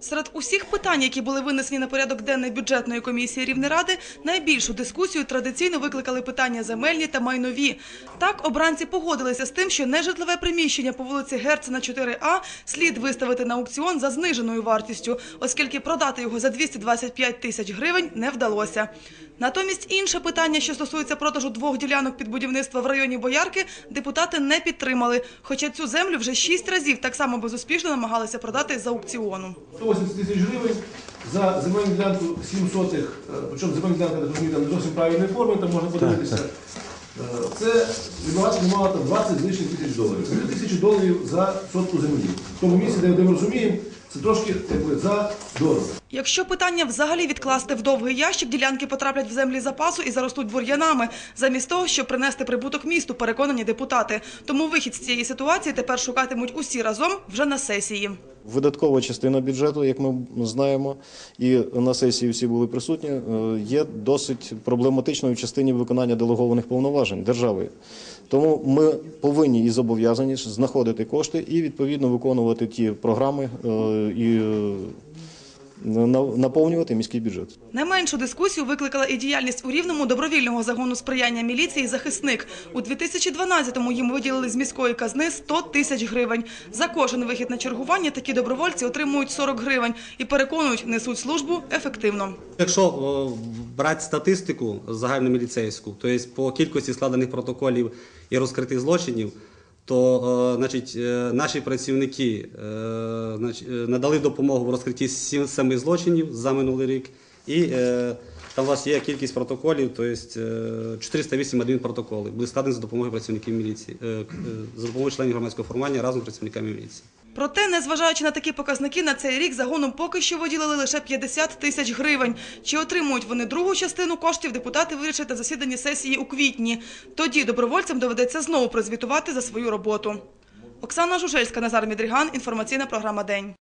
Серед усіх питань, які були винесені на порядок денний бюджетної комісії Рівнеради, найбільшу дискусію традиційно викликали питання земельні та майнові. Так, обранці погодилися з тим, що нежитлове приміщення по вулиці Герцена 4А слід виставити на аукціон за зниженою вартістю, оскільки продати його за 225 тисяч гривень не вдалося. Натомість інше питання, що стосується продажу двох ділянок під будівництво в районі Боярки, депутати не підтримали. Хоча цю землю вже шість разів так само безуспішно намагалися продати за аукціону. 180 тисяч гривень за земельну ділянку 7 сотих, е, причому земельна ділянка, розумію, там не зовсім правильної форми, там можна подивитися. Це відбувати не мало там 20 з лишніх тисяч доларів. Це тисячу доларів за сотку землі. В тому місці, де ми розуміємо, це трошки якби, за дорого. Якщо питання взагалі відкласти в довгий ящик, ділянки потраплять в землі запасу і заростуть бур'янами, замість того, щоб принести прибуток місту, переконані депутати. Тому вихід з цієї ситуації тепер шукатимуть усі разом вже на сесії. Видаткова частина бюджету, як ми знаємо, і на сесії всі були присутні, е, є досить проблематичною частині виконання делегованих повноважень держави. Тому ми повинні і зобов'язані знаходити кошти і відповідно виконувати ті програми е, і е, наповнювати міський бюджет. Не меншу дискусію викликала і діяльність у Рівному добровільного загону сприяння міліції «Захисник». У 2012-му їм виділили з міської казни 100 тисяч гривень. За кожен вихід на чергування такі добровольці отримують 40 гривень і переконують, несуть службу ефективно. Якщо брати статистику загальноміліцейську, тобто по кількості складених протоколів і розкритих злочинів, то е, значить, е, наші працівники е, надали допомогу в розкритті семи злочинів за минулий рік. І там у вас є кількість протоколів, тобто є 408 адмінпротоколи були складені за допомогою працівників міліції, за допомогою членів громадського формування разом з працівниками міліції. Проте, незважаючи на такі показники, на цей рік загоном поки що виділили лише 50 тисяч гривень. Чи отримують вони другу частину коштів, депутати вирішать на засіданні сесії у квітні. Тоді добровольцям доведеться знову прозвітувати за свою роботу. Оксана Жужельська, Назар Мідріган. Інформаційна програма «День».